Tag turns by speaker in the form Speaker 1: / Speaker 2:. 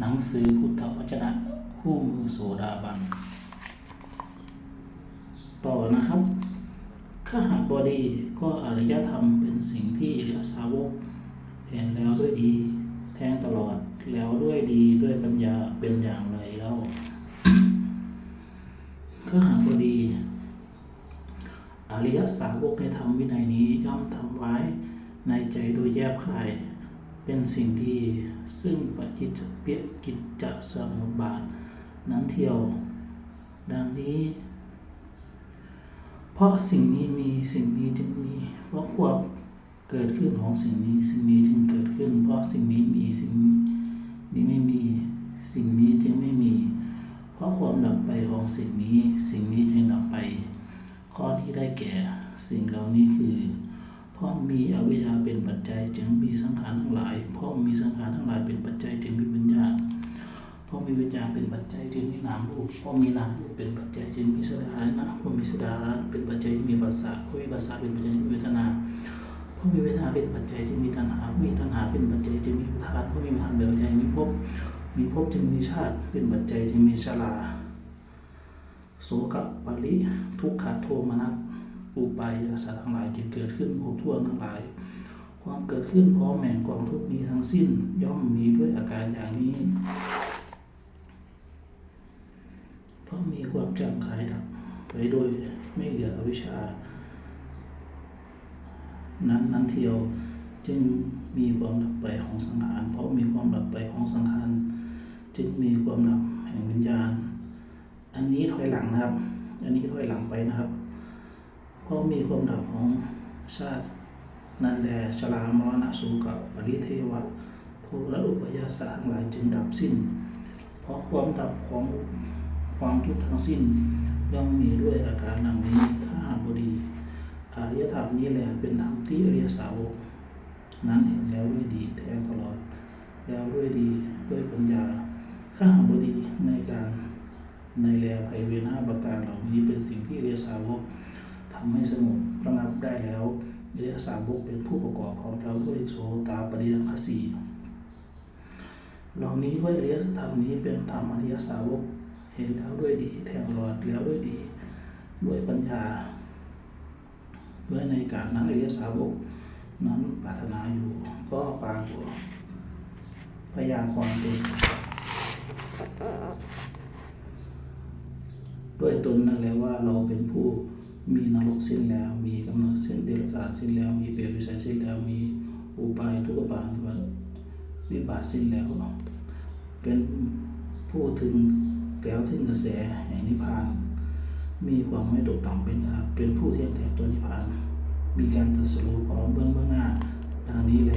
Speaker 1: หนังสือพุทธวจนะคู่มือโสดาบัน ต่อนะครับข้าหากบดีก็อารยธรรมเป็นสิ่งที่เรียสาวกเห็นแล้วด้วยดี แทงตลอดแล้วด้วยดีด้วยปัญญาเป็นอย่างไรเล่าข้าหากบดี อริยสาวกในธรรมวินัยนี้ย่อมทำไว้ในใจโดยแยบคาย เป็นสิ่งที่ซึ่งปฏิจเปียกิจจะสมุบาท นั้นเที่ยว ดังนี้ เพราะสิ่งนี้มีสิ่งนี้จึงมี เพราะความเกิดขึ้นของสิ่งนี้สิ่งนี้จึงเกิดขึ้น เพราะสิ่งนี้มีสิ่งนี้ไม่มี สิ่งนี้จึงไม่มี เพราะความดับไปของสิ่งนี้ สิ่งนี้จึงดับไป ข้อที่ได้แก่สิ่งเหล่านี้คือ มีอวิชชาเป็นปัจจัย จึงมีสังขารทั้งหลาย เพราะมีสังขารทั้งหลายเป็นปัจจัยจึงมีวิญญาณเพราะมีวิญญาณเป็นปัจจัยจึงมีนามรูปเพราะมีนามรูปเป็นปัจจัยจึงมีสถานะเพราะมีสถานะเป็นปัจจัยมีภาษาเพราะมีภาษาเป็นปัจจัยมีเวทนาเพราะมีเวทนาเป็นปัจจัยจึงมีตัณหาเพราะมีตัณหาเป็นปัจจัยจึงมีอุทานเพราะมีอุทานเป็นปัจจัยมีภพมีภพจึงมีชาติเป็นปัจจัยจึงมีชราโสกปริทุกขโทมนัส อุปายาสาทั้งหลายจึงเกิดขึ้นครบถ้วนทั้งหลาย ความเกิดขึ้นพร้อมแห่งกองทุกนี้ทั้งสิ้นย่อมมีด้วยอาการอย่างนี้เพราะมีความจำคลายดับไปโดยไม่เหลืออวิชชา นั้นนั้นเทียวจึงมีความดับไปของสังขาร เพราะมีความดับไปของสังขารจึงมีความดับแห่งวิญญาณ อันนี้ถอยหลังนะครับ อันนี้ถอยหลังไปนะครับ เพราะมีความดับของชาติ นันแหลชรามรณะสูกับปริเทวะภูและอุปยาสะทั้งหลายจึงดับสิ้น เพราะความดับของความทุกข์ทั้งสิ้นย่อมมีด้วยอาการดังนี้ข้าบดีอารยธรรมนี้แหละเป็นธรรมที่อริยสาวกนั้นเห็นแล้วด้วยดีแทงตลอด แล้วด้วยดีด้วยปัญญาข้าบดีในการในแลภัยเวรห้าประการเหล่านี้เป็นสิ่งที่อริยสาวก ทำให้สงบระงับได้แล้วอริยสาวกเป็นผู้ประกอบของเราด้วยโสตาปริยังคสีเหล่านี้ด้วยอริยธรรมนี้เป็นธรรมอริยสาวกเห็นแล้วด้วยดีแทงตลอดแล้วด้วยดี ด้วยปัญญาด้วยในการนั้นอริยสาวกนั้นปรารถนาอยู่ก็ปรากฏพยากรณ์ตนด้วยตนนั่นแหละว่าเราเป็นผู้ มีนรกสิ้นแล้ว มีกำเนิดสิ้นเดรัจฉานสิ้นแล้ว มีเปรตวิสัยสิ้นแล้ว มีอุบายทุกปานิบัติวิบากสิ้นแล้ว เป็นผู้ถึงแล้วถึงกระแสแห่งนิพพาน มีความไม่ตกต่ำเป็นครับเป็นผู้เที่ยงแท้ตัวนิพพาน มีการตรัสรู้พร้อมเบื้องเบื้องหน้าดังนี้แล